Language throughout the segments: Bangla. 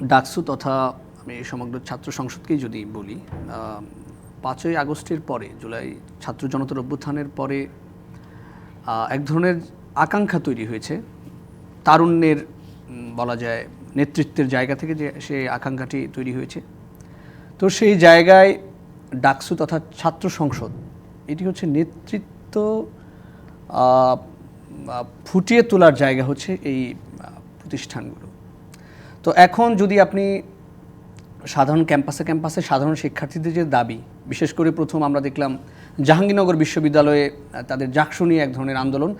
ডাকসু তথা আমি সমগ্র ছাত্র সংসদকেই যদি বলি পাঁচই আগস্টের পরে, জুলাই ছাত্র জনতার অভ্যুত্থানের পরে এক ধরনের আকাঙ্ক্ষা তৈরি হয়েছে। তারুণ্যের বলা যায়, নেতৃত্বের জায়গা থেকে যে সেই আকাঙ্ক্ষাটি তৈরি হয়েছে। তো সেই জায়গায় ডাকসু তথা ছাত্র সংসদ, এটি হচ্ছে নেতৃত্ব ফুটিয়ে তোলার জায়গা হচ্ছে এই প্রতিষ্ঠানগুলো। তো এখন যদি আপনি সাধারণ ক্যাম্পাসে ক্যাম্পাসে সাধারণ শিক্ষার্থীদের যে দাবি, বিশেষ করে প্রথম আমরা দেখলাম জাহাঙ্গীরনগর বিশ্ববিদ্যালয়ে তাদের জাকসু নিয়ে এক ধরনের আন্দোলন।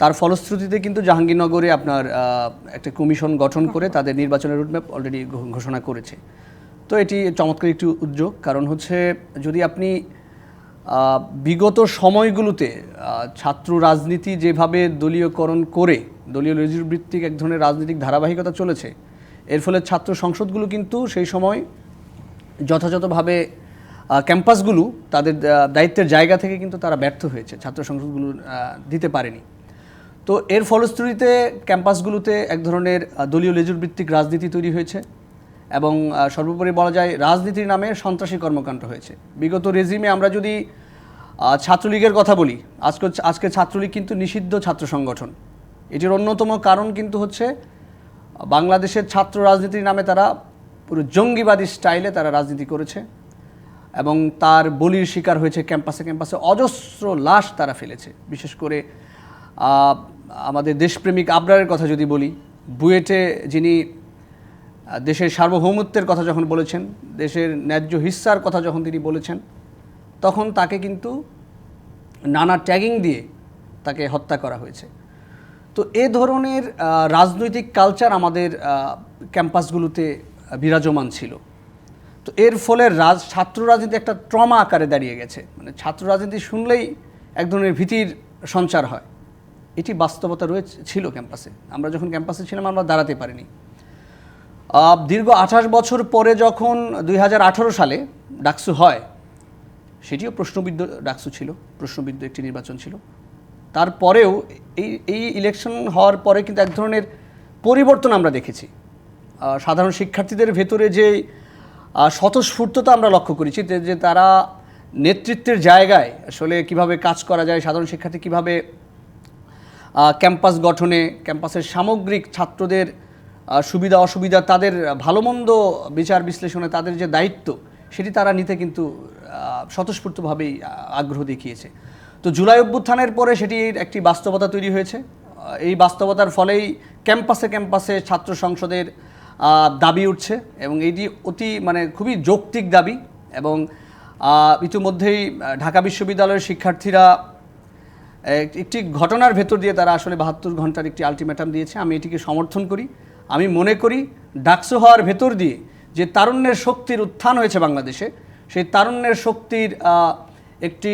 তার ফলশ্রুতিতে কিন্তু জাহাঙ্গীরনগরে আপনার একটা কমিশন গঠন করে তাদের নির্বাচনের রুটম্যাপ অলরেডি ঘোষণা করেছে। তো এটি চমৎকার একটি উদ্যোগ। কারণ হচ্ছে যদি আপনি বিগত সময়গুলোতে ছাত্র রাজনীতি যেভাবে দলীয়করণ করে, দলীয় রেজিভিত্তিক এক ধরনের রাজনৈতিক ধারাবাহিকতা চলেছে এর ফলে ছাত্র সংসদগুলো কিন্তু সেই সময় যথাযথভাবে ক্যাম্পাসগুলো তাদের দায়িত্বের জায়গা থেকে কিন্তু তারা ব্যর্থ হয়েছে, ছাত্র সংসদগুলো দিতে পারেনি। তো এর ফলশ্রুতিতে ক্যাম্পাসগুলোতে এক ধরনের দলীয় লেজুর ভিত্তিক রাজনীতি তৈরি হয়েছে এবং সর্বোপরি বলা যায় রাজনীতির নামে সন্ত্রাসী কর্মকাণ্ড হয়েছে। বিগত রেজিমে আমরা যদি ছাত্রলীগের কথা বলি, আজকে আজকে ছাত্রলীগ কিন্তু নিষিদ্ধ ছাত্র সংগঠন। এটির অন্যতম কারণ কিন্তু হচ্ছে বাংলাদেশের ছাত্র রাজনীতির নামে তারা পুরো জঙ্গিবাদী স্টাইলে তারা রাজনীতি করেছে এবং তার বলির শিকার হয়েছে ক্যাম্পাসে ক্যাম্পাসে। অজস্র লাশ তারা ফেলেছে। বিশেষ করে আমাদের দেশপ্রেমিক আবরারের কথা যদি বলি, বুয়েটে যিনি দেশের সার্বভৌমত্বের কথা যখন বলেছেন, দেশের ন্যায্য হিস্সার কথা যখন তিনি বলেছেন, তখন তাকে কিন্তু নানা ট্যাগিং দিয়ে তাকে হত্যা করা হয়েছে। তো এ ধরনের রাজনৈতিক কালচার আমাদের ক্যাম্পাসগুলোতে বিরাজমান ছিল। তো এর ফলে রাজ, ছাত্র রাজনীতি একটা ট্রমা আকারে দাঁড়িয়ে গেছে। মানে ছাত্র রাজনীতি শুনলেই এক ধরনের ভীতির সঞ্চার হয়। এটি বাস্তবতা রয়েছে, ছিল ক্যাম্পাসে আমরা যখন ক্যাম্পাসে ছিলাম, আমরা দাঁড়াতে পারিনি। দীর্ঘ আঠাশ বছর পরে যখন দুই হাজার আঠেরো সালে ডাকসু হয়, সেটিও প্রশ্নবিদ্ধ, ডাকসু ছিল, প্রশ্নবিদ্ধ একটি নির্বাচন ছিল। তারপরেও এই এই ইলেকশন হওয়ার পরে কিন্তু এক ধরনের পরিবর্তন আমরা দেখেছি। সাধারণ শিক্ষার্থীদের ভেতরে যে স্বতঃস্ফূর্ততা আমরা লক্ষ্য করেছি যে তারা নেতৃত্বের জায়গায় আসলে কীভাবে কাজ করা যায়, সাধারণ শিক্ষার্থী কীভাবে ক্যাম্পাস গঠনে, ক্যাম্পাসের সামগ্রিক ছাত্রদের সুবিধা, অসুবিধা, তাদের ভালো মন্দ বিচার বিশ্লেষণে তাদের যে দায়িত্ব, সেটি তারা নিতে কিন্তু স্বতঃস্ফূর্তভাবেই আগ্রহ দেখিয়েছে। তো জুলাই অভ্যুত্থানের পরে সেটির একটি বাস্তবতা তৈরি হয়েছে। এই বাস্তবতার ফলেই ক্যাম্পাসে ক্যাম্পাসে ছাত্র সংসদের দাবি উঠছে এবং এটি অতি মানে খুবই যৌক্তিক দাবি এবং ইতিমধ্যেই ঢাকা বিশ্ববিদ্যালয়ের শিক্ষার্থীরা একটি ঘটনার ভেতর দিয়ে তারা আসলে বাহাত্তর ঘণ্টার একটি আলটিমেটাম দিয়েছে। আমি এটিকে সমর্থন করি। আমি মনে করি ডাকসু হওয়ার ভেতর দিয়ে যে তারুণ্যের শক্তির উত্থান হয়েছে বাংলাদেশে, সেই তারুণ্যের শক্তির একটি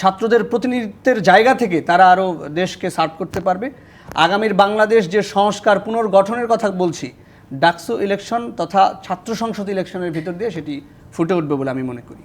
ছাত্রদের প্রতিনিধিত্বের জায়গা থেকে তারা আরও দেশকে সার্ভ করতে পারবে। আগামীর বাংলাদেশ যে সংস্কার পুনর্গঠনের কথা বলছি, ডাকসু ইলেকশন তথা ছাত্র সংসদ ইলেকশনের ভিতর দিয়ে সেটি ফুটে উঠবে বলে আমি মনে করি।